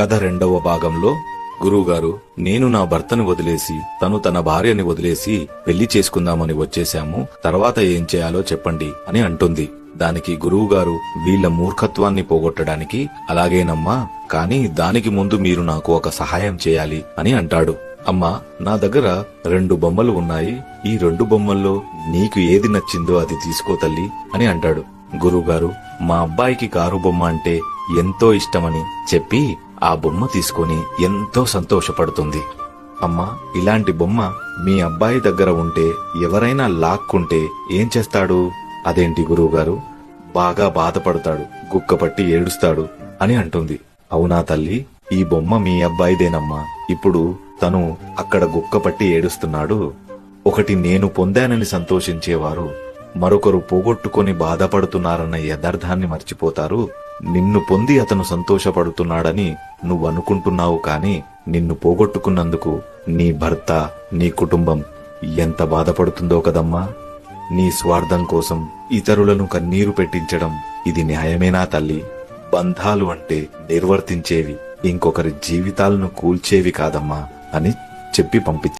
కథ రెండవ భాగంలో గురువుగారు నేను నా భర్తను వదిలేసి తను తన భార్యని వదిలేసి పెళ్ళి చేసుకుందామని వచ్చేశాము. తర్వాత ఏం చేయాలో చెప్పండి అని అంటుంది. దానికి గురువుగారు వీళ్ళ మూర్ఖత్వాన్ని పోగొట్టడానికి అలాగేనమ్మా కానీ దానికి ముందు మీరు నాకు ఒక సహాయం చేయాలి అని అంటాడు. అమ్మా నా దగ్గర రెండు బొమ్మలు ఉన్నాయి. ఈ రెండు బొమ్మల్లో నీకు ఏది నచ్చిందో అది తీసుకో తల్లి అని అంటాడు. గురువుగారు మా అబ్బాయికి కారు బొమ్మ అంటే ఎంతో ఇష్టమని చెప్పి ఆ బొమ్మ తీసుకొని ఎంతో సంతోషపడుతుంది. అమ్మా ఇలాంటి బొమ్మ మీ అబ్బాయి దగ్గర ఉంటే ఎవరైనా లాక్కుంటే ఏం చేస్తాడు? అదేంటి గురువుగారు? బాగా బాధపడతాడు గుక్కపట్టి ఏడుస్తాడు అని అంటుంది. అవునా తల్లి ఈ బొమ్మ మీ అబ్బాయిదేనమ్మా. ఇప్పుడు తను అక్కడ గుక్కపట్టి ఏడుస్తున్నాడు. ఒకటి నేను పొందానని సంతోషించేవారు మరొకరు పోగొట్టుకొని బాధపడుతున్నారన్న యథార్థాన్ని మర్చిపోతారు. నిన్ను పొంది అతను సంతోషపడుతున్నాడని నువ్వు అనుకుంటున్నావు కాని నిన్ను పోగొట్టుకున్నందుకు నీ భర్త నీ కుటుంబం ఎంత బాధపడుతుందో కదమ్మా. నీ స్వార్థం కోసం ఇతరులను కన్నీరు పెట్టించడం ఇది న్యాయమేనా తల్లి? బంధాలు అంటే నిర్వర్తించేవి ఇంకొకరి జీవితాలను కూల్చేవి కాదమ్మా అని చెప్పి పంపించారు